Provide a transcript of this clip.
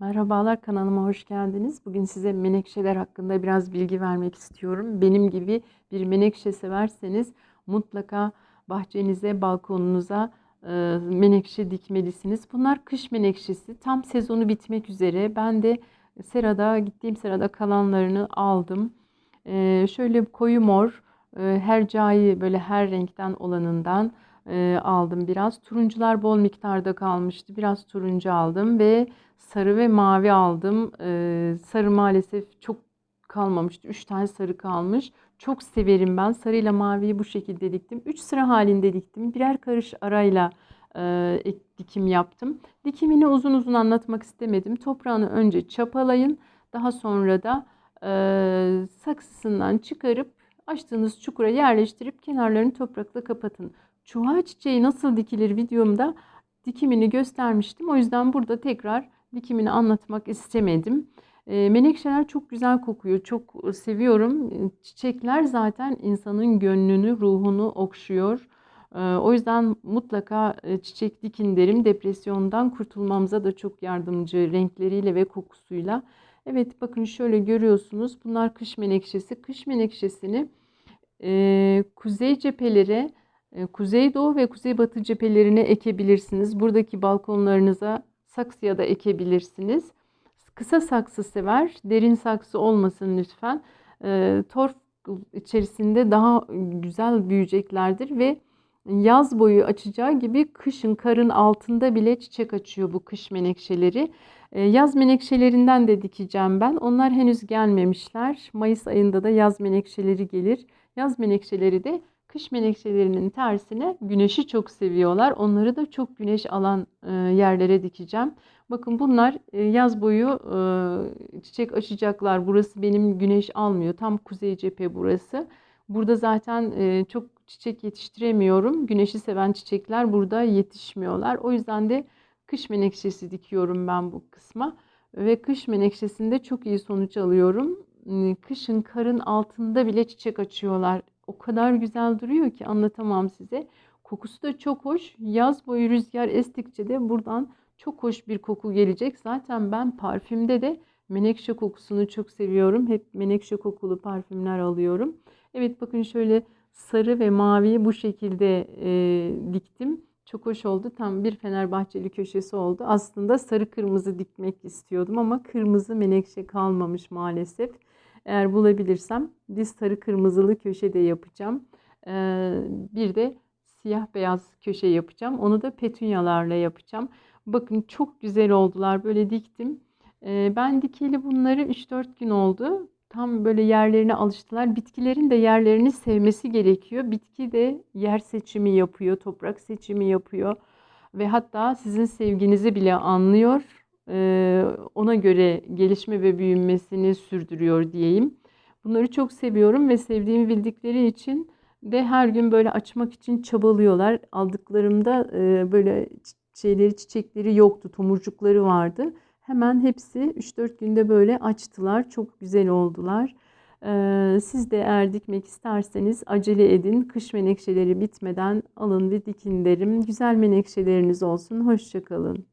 Merhabalar kanalıma hoş geldiniz. Bugün size menekşeler hakkında biraz bilgi vermek istiyorum. Benim gibi bir menekşe severseniz mutlaka bahçenize, balkonunuza e, menekşe dikmelisiniz. Bunlar kış menekşesi. Tam sezonu bitmek üzere. Ben de serada, gittiğim serada kalanlarını aldım. E, şöyle koyu mor, e, hercai böyle her renkten olanından e, aldım biraz. Turuncular bol miktarda kalmıştı. Biraz turuncu aldım ve sarı ve mavi aldım. E, sarı maalesef çok kalmamıştı. 3 tane sarı kalmış. Çok severim ben. Sarıyla maviyi bu şekilde diktim. 3 sıra halinde diktim. Birer karış arayla e, dikim yaptım. Dikimini uzun uzun anlatmak istemedim. Toprağını önce çapalayın. Daha sonra da e, saksısından çıkarıp açtığınız çukura yerleştirip kenarlarını toprakla kapatın. Çuha çiçeği nasıl dikilir videomda dikimini göstermiştim. O yüzden burada tekrar dikimini anlatmak istemedim. E, menekşeler çok güzel kokuyor. Çok seviyorum. Çiçekler zaten insanın gönlünü, ruhunu okşuyor. E, o yüzden mutlaka e, çiçek dikin derim. Depresyondan kurtulmamıza da çok yardımcı renkleriyle ve kokusuyla. Evet bakın şöyle görüyorsunuz. Bunlar kış menekşesi. Kış menekşesini e, kuzey cephelere, kuzeydoğu ve kuzeybatı cephelerine ekebilirsiniz. Buradaki balkonlarınıza saksıya da ekebilirsiniz. Kısa saksı sever, derin saksı olmasın lütfen. E, torf içerisinde daha güzel büyüyeceklerdir ve yaz boyu açacağı gibi kışın karın altında bile çiçek açıyor bu kış menekşeleri. E, Yaz menekşelerinden de dikeceğim ben. Onlar henüz gelmemişler. Mayıs ayında da yaz menekşeleri gelir. Yaz menekşeleri de kış menekşelerinin tersine güneşi çok seviyorlar. Onları da çok güneş alan e, yerlere dikeceğim. Bakın bunlar e, yaz boyu e, çiçek açacaklar. Burası benim güneş almıyor. Tam kuzey cephe burası. Burada zaten çok çiçek yetiştiremiyorum. Güneşi seven çiçekler burada yetişmiyorlar. O yüzden de kış menekşesi dikiyorum ben bu kısma. Ve kış menekşesinde çok iyi sonuç alıyorum. Kışın karın altında bile çiçek açıyorlar. O kadar güzel duruyor ki anlatamam size. Kokusu da çok hoş. Yaz boyu rüzgar estikçe de buradan çok hoş bir koku gelecek. Zaten ben parfümde de menekşe kokusunu çok seviyorum. Hep menekşe kokulu parfümler alıyorum. Evet bakın şöyle sarı ve maviyi bu şekilde e, diktim. Çok hoş oldu. Tam bir Fenerbahçeli köşesi oldu. Aslında sarı kırmızı dikmek istiyordum ama kırmızı menekşe kalmamış maalesef. Eğer bulabilirsem diz sarı kırmızılı köşe de yapacağım. Ee, bir de siyah beyaz köşe yapacağım. Onu da petunyalarla yapacağım. Bakın çok güzel oldular. Böyle diktim. Ee, ben dikeli bunları 3-4 gün oldu. Tam böyle yerlerine alıştılar. Bitkilerin de yerlerini sevmesi gerekiyor. Bitki de yer seçimi yapıyor, toprak seçimi yapıyor ve hatta sizin sevginizi bile anlıyor. Ee, ona göre gelişme ve büyümesini sürdürüyor diyeyim. Bunları çok seviyorum ve sevdiğimi bildikleri için de her gün böyle açmak için çabalıyorlar. Aldıklarımda e, böyle şeyleri, çiçekleri yoktu, tomurcukları vardı. Hemen hepsi 3-4 günde böyle açtılar. Çok güzel oldular. Ee, siz de eğer dikmek isterseniz acele edin. Kış menekşeleri bitmeden alın ve dikin derim. Güzel menekşeleriniz olsun. Hoşça kalın.